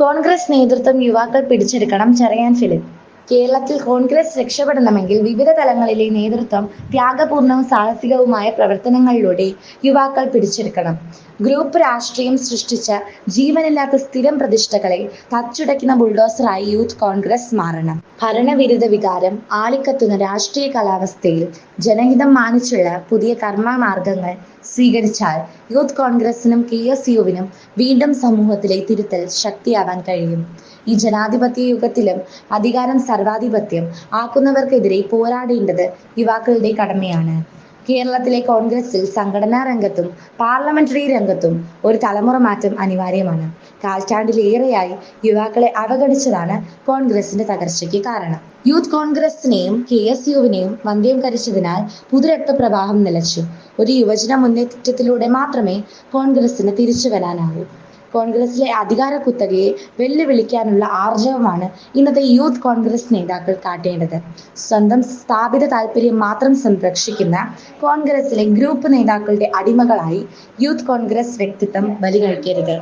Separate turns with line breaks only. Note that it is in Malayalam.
കോൺഗ്രസ് നേതൃത്വം യുവാക്കൾ പിടിച്ചെടുക്കണം. ചെറിയാൻ ഫിലിപ്പ്. കേരളത്തിൽ കോൺഗ്രസ് രക്ഷപ്പെടണമെങ്കിൽ വിവിധ തലങ്ങളിലെ നേതൃത്വം ത്യാഗപൂർണവും സാഹസികവുമായ പ്രവർത്തനങ്ങളിലൂടെ യുവാക്കൾ പിടിച്ചെടുക്കണം. ഗ്രൂപ്പ് രാഷ്ട്രീയം സൃഷ്ടിച്ച ജീവനില്ലാത്ത സ്ഥിരം പ്രതിഷ്ഠകളെ തച്ചുടയ്ക്കുന്ന ബുൾഡോസറായി യൂത്ത് കോൺഗ്രസ് മാറണം. ഭരണവിരുദ്ധ വികാരം ആളിക്കത്തുന്ന രാഷ്ട്രീയ കാലാവസ്ഥയിൽ ജനഹിതം മാനിച്ചുള്ള പുതിയ കർമ്മമാർഗങ്ങൾ സ്വീകരിച്ചാൽ യൂത്ത് കോൺഗ്രസിനും കെ എസ് യുവിനും വീണ്ടും സമൂഹത്തിലെ തിരുത്തൽ ശക്തിയാവാൻ കഴിയും. ഈ ജനാധിപത്യ യുഗത്തിലും അധികാരം സർവാധിപത്യം ആക്കുന്നവർക്കെതിരെ പോരാടേണ്ടത് യുവാക്കളുടെ കടമയാണ്. കേരളത്തിലെ കോൺഗ്രസിൽ സംഘടനാ രംഗത്തും പാർലമെന്ററി രംഗത്തും ഒരു തലമുറ മാറ്റം അനിവാര്യമാണ്. കാൽറ്റാണ്ടിലേറെയായി യുവാക്കളെ അവഗണിച്ചതാണ് കോൺഗ്രസിന്റെ തകർച്ചയ്ക്ക് കാരണം. യൂത്ത് കോൺഗ്രസിനെയും കെ എസ് യുവിനെയും വന്ധ്യംകരിച്ചതിനാൽ പുതുരക്തപ്രവാഹം നിലച്ചു. ഒരു യുവജന മുന്നേറ്റത്തിലൂടെ മാത്രമേ കോൺഗ്രസിന് തിരിച്ചു വരാനാവൂ. കോൺഗ്രസിലെ അധികാര കുത്തകയെ വെല്ലുവിളിക്കാനുള്ള ആർജവമാണ് ഇന്നത്തെ യൂത്ത് കോൺഗ്രസ് നേതാക്കൾ കാട്ടേണ്ടത്. സ്വന്തം സ്ഥാപിത താല്പര്യം മാത്രം സംരക്ഷിക്കുന്ന കോൺഗ്രസിലെ ഗ്രൂപ്പ് നേതാക്കളുടെ അടിമകളായി യൂത്ത് കോൺഗ്രസ് വ്യക്തിത്വം ബലികഴിക്കരുത്.